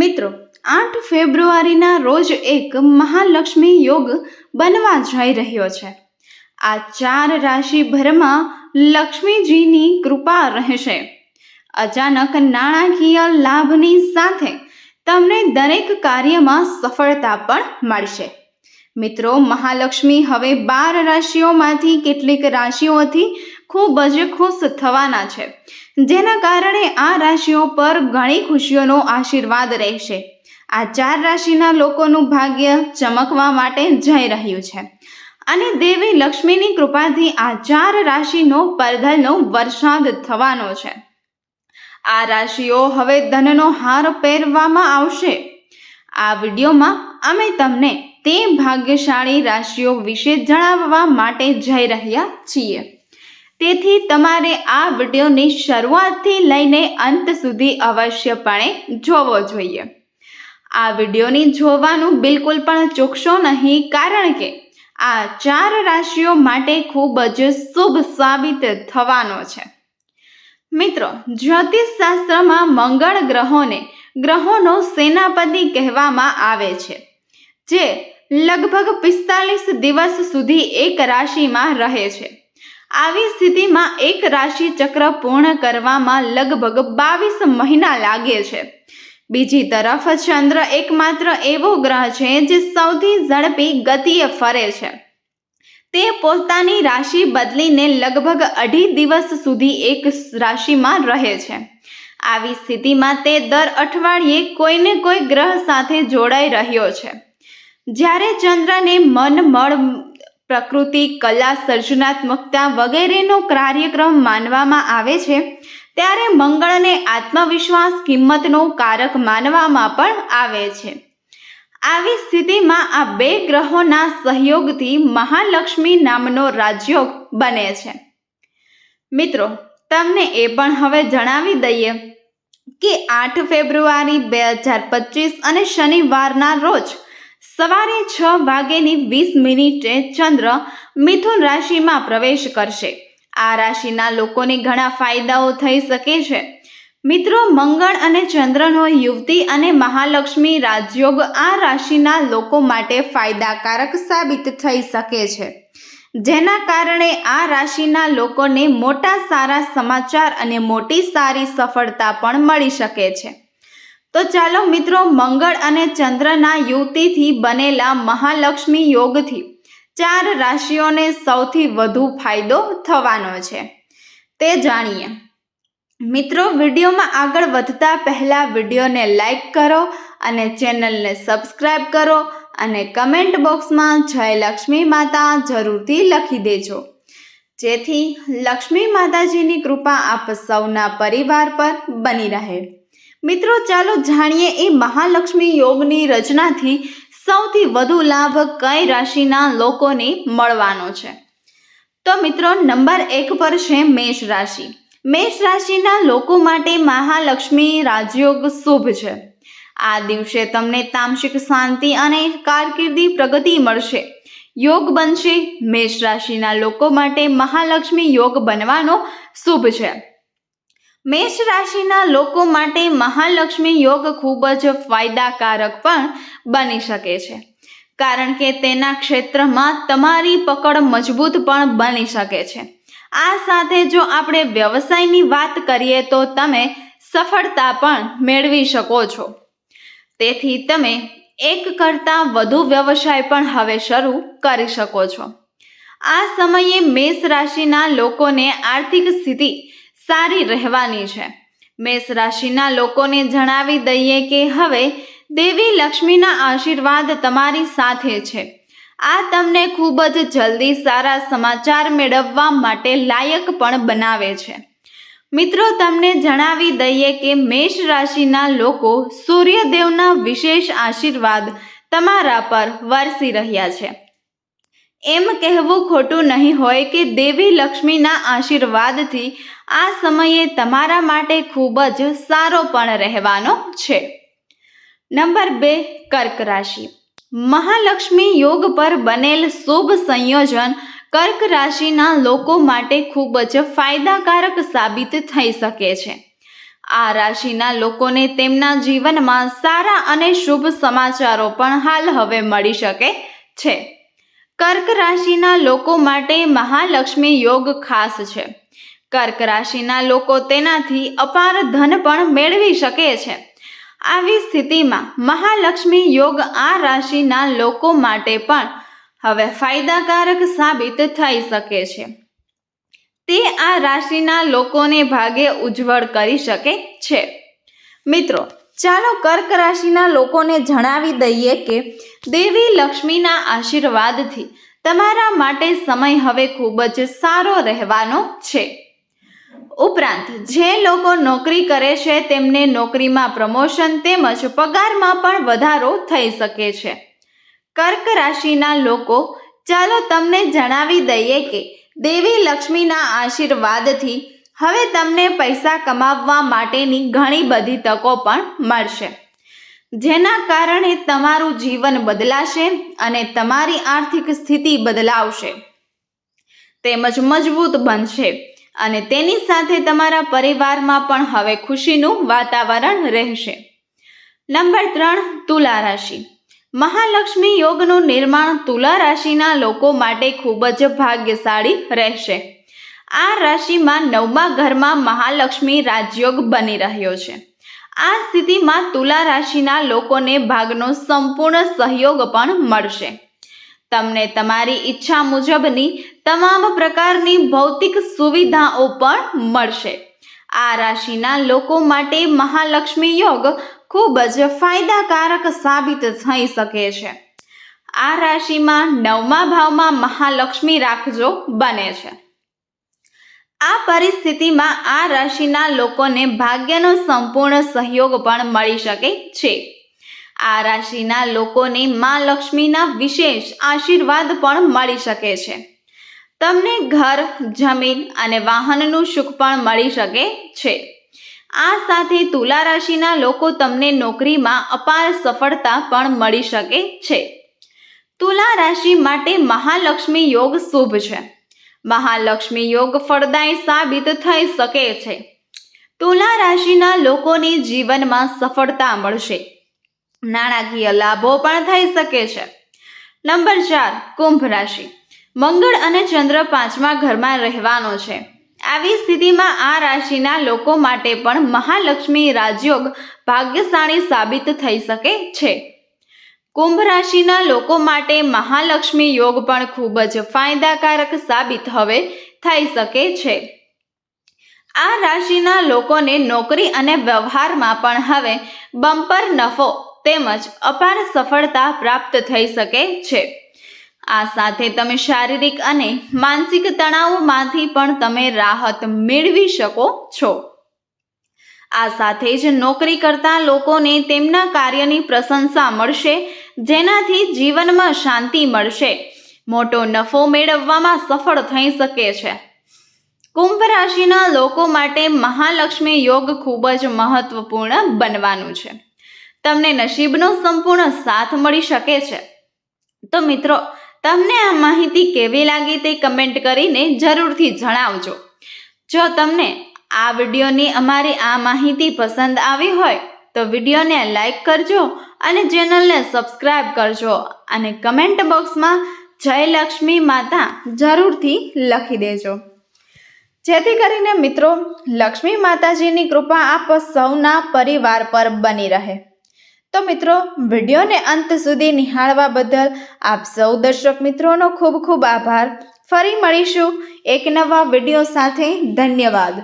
મિત્રો, આઠ ફેબ્રુઆરીના રોજ એક મહાલક્ષ્મી યોગ બનવા જઈ રહ્યો છે. આ ચાર રાશિભરમાં લક્ષ્મીજીની કૃપા રહેશે. અચાનક નાણાકીય લાભની સાથે તમને દરેક કાર્યમાં સફળતા પણ મળશે. મિત્રો, મહાલક્ષ્મી હવે બાર રાશિઓમાંથી કેટલીક રાશિઓથી ખૂબ જ ખુશ થવાના છે. જેના કારણે આ રાશિઓ પર ઘણી ખુશીઓનો આશીર્વાદ રહેશે. આ ચાર રાશિના લોકોનું ભાગ્ય ચમકવા માટે જઈ રહ્યું છે. અને દેવી લક્ષ્મીની કૃપાથી આ ચાર રાશિનો પરધલનો વરસાદ થવાનો છે. આ રાશિઓ હવે ધનનો હાર પહેરવામાં આવશે. આ વિડીયોમાં અમે તમને તે ભાગ્યશાળી રાશિઓ વિશે જણાવવા માટે જઈ રહ્યા છીએ. તેથી તમારે આ વિડીયોની શરૂઆતથી લઈને અંત સુધી અવશ્યપણે જોવો જોઈએ. આ વિડીયોની જોવાનું બિલકુલ પણ ચૂકશો નહીં, કારણ કે આ ચાર રાશિઓ માટે ખૂબ જ શુભ સાબિત થવાનો છે. મિત્રો જ્યોતિષ શાસ્ત્રમાં મંગળ ગ્રહોને ગ્રહોનો સેનાપતિ કહેવામાં આવે છે, જે લગભગ પિસ્તાલીસ દિવસ સુધી એક રાશિમાં રહે છે. આવી સ્થિતિમાં એક રાશિ ચક્ર પૂર્ણ કરવામાં લગભગ બાવીસ મહિના લાગે છે. બીજી તરફ ચંદ્ર એકમાત્ર એવો ગ્રહ છે જે સૌથી ઝડપી ગતિએ ફરે છે. તે પોતાની રાશિ બદલીને લગભગ અઢી દિવસ સુધી એક રાશિમાં રહે છે. આવી સ્થિતિમાં તે દર અઠવાડિયે કોઈને કોઈ ગ્રહ સાથે જોડાઈ રહ્યો છે. જ્યારે ચંદ્રને મન મળ પ્રકૃતિ, કલા, સર્જનાત્મકતા વગેરેનો કાર્યક્રમ માનવામાં આવે છે, ત્યારે મંગળને આત્મવિશ્વાસ કિંમતનો કારક માનવામાં પણ આવે છે. આવી સ્થિતિમાં આ બે ગ્રહોના સહયોગથી મહાલક્ષ્મી નામનો રાજયોગ બને છે. મિત્રો, તમને એ પણ હવે જણાવી દઈએ કે આઠ ફેબ્રુઆરી બે હજાર પચીસ અને શનિવારના રોજ સવારે છ વાગ્યેની વીસ મિનિટે ચંદ્ર મિથુન રાશિમાં પ્રવેશ કરશે. આ રાશિના લોકોને ઘણા ફાયદાઓ થઈ શકે છે. મિત્રો, મંગળ અને ચંદ્રનો યુવતી અને મહાલક્ષ્મી રાજયોગ આ રાશિના લોકો માટે ફાયદાકારક સાબિત થઈ શકે છે. જેના કારણે આ રાશિના લોકોને મોટા સારા સમાચાર અને મોટી સારી સફળતા પણ મળી શકે છે. તો ચાલો મિત્રો મંગળ અને ચંદ્રના યુવતીથી બનેલા મહાલક્ષ્મી યોગથી ચાર રાશિઓને સૌથી વધુ ફાયદો થવાનો છે. તે જાણીએ. મિત્રો, વિડીયોમાં આગળ વધતા પહેલાં વિડીયોને લાઈક કરો અને ચેનલને સબસ્ક્રાઈબ કરો અને કમેન્ટ બોક્સમાં જય લક્ષ્મી માતા જરૂરથી લખી દેજો. જેથી લક્ષ્મી માતાજીની કૃપા આપ સૌના પરિવાર પર બની રહે. મિત્રો, ચાલો જાણીએ એ મહાલક્ષ્મી યોગની રચનાથી સૌથી વધુ લાભ કઈ રાશિના લોકોને મળવાનો છે? તો મિત્રો, નંબર એક પર છે મેષ રાશિ. મેષ રાશિના લોકો માટે મહાલક્ષ્મી રાજયોગ શુભ છે. આ દિવસે તમને તામસિક શાંતિ અને કારકિર્દી પ્રગતિ મળશે. યોગ બનશે. મેષ રાશિના લોકો માટે મહાલક્ષ્મી યોગ બનવાનો શુભ છે. મેષ રાશિના લોકો માટે મહાલક્ષ્મી યોગ ખૂબ જ ફાયદાકારક પણ બની શકે છે. કારણ કે તેના ક્ષેત્રમાં તમારી પકડ મજબૂત પણ બની શકે છે. આ સાથે જો આપણે વ્યવસાયની વાત કરીએ તો તમે સફળતા પણ મેળવી શકો છો. તેથી તમે એક કરતાં વધુ વ્યવસાય પણ હવે શરૂ કરી શકો છો. આ સમયે મેષ રાશિના લોકોને આર્થિક સ્થિતિ સારી રહેવાની છે. મેષ રાશિના લોકોને જણાવી દઈએ કે હવે દેવી લક્ષ્મીના આશીર્વાદ તમારી સાથે છે. આ તમને ખૂબ જ જલ્દી સારા સમાચાર મેળવવા માટે લાયક પણ બનાવે છે. મિત્રો, તમને જણાવી દઈએ કે મેષ રાશિના લોકો સૂર્યદેવના વિશેષ આશીર્વાદ તમારા પર વરસી રહ્યા છે. એમ કહેવું ખોટું નહીં હોય કે દેવી લક્ષ્મીના આશીર્વાદથી આ સમયે તમારા માટે ખૂબ જ સારો પણ રહેવાનો છે. નંબર બે, કર્ક રાશિ. મહાલક્ષ્મી યોગ પર બનેલ શુભ સંયોજન કર્ક રાશિના લોકો માટે ખૂબ જ ફાયદાકારક સાબિત થઈ શકે છે. આ રાશિના લોકોને તેમના જીવનમાં સારા અને શુભ સમાચારો પણ હાલ હવે મળી શકે છે. કર્ક રાશિના લોકો માટે મહાલક્ષ્મી યોગ ખાસ છે. કર્ક રાશિના લોકો તેનાથી અપાર ધન પણ મેળવી શકે છે. આવી સ્થિતિમાં મહાલક્ષ્મી યોગ આ રાશિના લોકો માટે પણ હવે ફાયદાકારક સાબિત થઈ શકે છે. તે આ રાશિના લોકોને ભાગે ઉજ્જવળ કરી શકે છે. મિત્રો ચાલો કર્ક રાશિના લોકોને જણાવી દઈએ કે દેવી લક્ષ્મીના આશીર્વાદથી તમારા માટે સમય હવે ખૂબ જ સારો રહેવાનો છે. ઉપરાંત, જે લોકો નોકરી કરે છે, તેમને નોકરીમાં પ્રમોશન તેમજ પગારમાં પણ વધારો થઈ શકે છે. કર્ક રાશિના લોકો, ચાલો તમને જણાવી દઈએ કે દેવી લક્ષ્મીના આશીર્વાદથી હવે તમને પૈસા કમાવવા માટેની ઘણી બધી તકો પણ મળશે. જેના કારણે તમારું જીવન બદલાશે અને તમારી આર્થિક સ્થિતિ બદલાવશે. તેમજ મજબૂત બનશે અને તેની સાથે તમારા પરિવારમાં પણ હવે ખુશીનું વાતાવરણ રહેશે. નંબર ત્રણ, તુલા રાશિ. મહાલક્ષ્મી યોગનું નિર્માણ તુલા રાશિના લોકો માટે ખૂબ જ ભાગ્યશાળી રહેશે. આ રાશિમાં નવમા ઘરમાં મહાલક્ષ્મી રાજયોગ બની રહ્યો છે. આ સ્થિતિમાં તુલા રાશિના લોકોને ભાગનો સંપૂર્ણ સહયોગ પણ મળશે. તમને તમારી ઈચ્છા મુજબની તમામ પ્રકારની ભૌતિક સુવિધાઓ પણ મળશે. આ રાશિના લોકો માટે મહાલક્ષ્મી યોગ ખૂબ જ ફાયદાકારક સાબિત થઈ શકે છે. આ રાશિમાં નવમા ભાવમાં મહાલક્ષ્મી રાખજો બને છે. આ પરિસ્થિતિમાં આ રાશિના લોકોને ભાગ્યનો સંપૂર્ણ સહયોગ પણ મળી શકે છે. આ રાશિના લોકોને મા લક્ષ્મીના વિશેષ આશીર્વાદ પણ મળી શકે છે. તમને ઘર, જમીન અને વાહનનું સુખ પણ મળી શકે છે. આ સાથે તુલા રાશિના લોકો તમને નોકરીમાં અપાર સફળતા પણ મળી શકે છે. તુલા રાશિ માટે મહાલક્ષ્મી યોગ શુભ છે. મહાલક્ષ્મી યોગ ફળદાય સાબિત થઈ શકે છે. તુલા રાશિના લોકોની જીવનમાં સફળતા મળશે. નાણાકીય લાભો પણ થઈ શકે છે. નંબર ચાર, કુંભ રાશિ. મંગળ અને ચંદ્ર પાંચમા ઘરમાં રહેવાનો છે. આવી સ્થિતિમાં આ રાશિના લોકો માટે પણ મહાલક્ષ્મી રાજયોગ ભાગ્યશાળી સાબિત થઈ શકે છે. કુંભ રાશિના લોકો માટે મહાલક્ષ્મી યોગ પણ ખૂબ જ ફાયદાકારક સાબિત હવે થઈ શકે છે. આ રાશિના લોકોને નોકરી અને વ્યવહારમાં પણ હવે બમ્પર નફો તેમજ અપાર સફળતા પ્રાપ્ત થઈ શકે છે. આ સાથે તમે શારીરિક અને માનસિક તણાવમાંથી પણ તમે રાહત મેળવી શકો છો. આ સાથે જ નોકરી કરતા લોકોને તેમના કાર્યની પ્રશંસા મળશે, જેનાથી જીવનમાં શાંતિ મળશે. મોટો નફો મેળવવામાં સફળ થઈ શકે છે. કુંભ રાશિના લોકો માટે મહાલક્ષ્મી યોગ ખૂબ જ મહત્વપૂર્ણ બનવાનું છે. તમને નસીબનો સંપૂર્ણ સાથ મળી શકે છે. તો મિત્રો, તમને આ માહિતી કેવી લાગી તે કમેન્ટ કરીને જરૂરથી જણાવજો. જો તમને આ વિડીયોની અમારી આ માહિતી પસંદ આવી હોય તો વિડીયોને લાઈક કરજો અને ચેનલને સબસ્ક્રાઈબ કરજો અને કમેન્ટ બોક્સમાં જય લક્ષ્મી માતા જરૂરથી લખી દેજો. જેથી કરીને મિત્રો, લક્ષ્મી માતાજીની કૃપા આપ સૌના પરિવાર પર બની રહે. તો મિત્રો, વિડીયોને અંત સુધી નિહાળવા બદલ આપ સૌ દર્શક મિત્રોનો ખૂબ ખૂબ આભાર. ફરી મળીશું એક નવા વીડિયો સાથે. ધન્યવાદ.